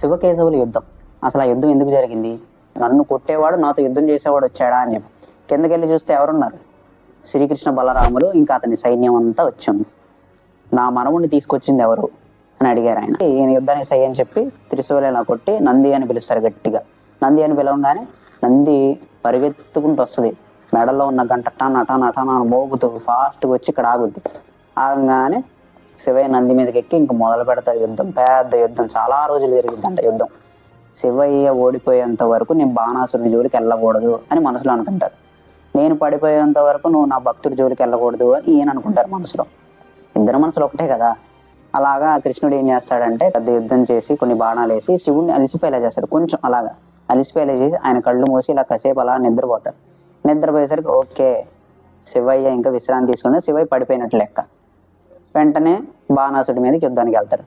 శివకేశవుల యుద్ధం. అసలు ఆ యుద్ధం ఎందుకు జరిగింది? నన్ను కొట్టేవాడు నాతో యుద్ధం చేసేవాడు వచ్చాడా అని చెప్పి. కిందకెళ్ళి చూస్తే ఎవరున్నారు? శ్రీకృష్ణ బలరాములు ఇంకా అతని సైన్యం అంతా వచ్చింది నా మనవుణ్ణి తీసుకొచ్చింది ఎవరు? అని అడిగారు ఆయన. ఈయన యుద్ధానికి సై అని చెప్పి త్రిశూలైనా కొట్టి నంది అని పిలుస్తారు గట్టిగా. నంది అని పిలవగానే నంది పరిగెత్తుకుంటూ వస్తుంది. మెడలో ఉన్న గంట టన్ టన్ టన్ మోగుతూ ఫాస్ట్గా వచ్చి ఇక్కడ ఆగుద్ది. ఆగంగానే శివయ్య నంది మీదకి ఎక్కి ఇంక మొదలు పెడతారు యుద్ధం. పెద్ద యుద్ధం. చాలా రోజులు జరిగిద్దంట యుద్ధం. శివయ్య ఓడిపోయేంత వరకు నేను బాణాసురుడి జోలికి వెళ్ళకూడదు అని మనసులో అనుకుంటారు. నేను పడిపోయేంత వరకు నువ్వు నా భక్తుడి జోలికి వెళ్ళకూడదు అని ఈయన అనుకుంటారు మనసులో. ఇద్దరు మనసులు ఒకటే కదా. అలాగా కృష్ణుడు ఏం చేస్తాడంటే పెద్ద యుద్ధం చేసి కొన్ని బాణాలు వేసి శివుడిని అలిసిపోయేలా చేస్తాడు. కొంచెం అలాగా అలిసిపోయేలా చేసి ఆయన కళ్ళు మూసి ఇలా కాసేపు అలా నిద్రపోతారు నిద్రపోయేసరికి ఓకే శివయ్య ఇంకా విశ్రాంతి తీసుకుని శివయ్య పడిపోయినట్లు లెక్క. వెంటనే బాణాసుడి మీదకి యుద్ధానికి వెళ్తారు.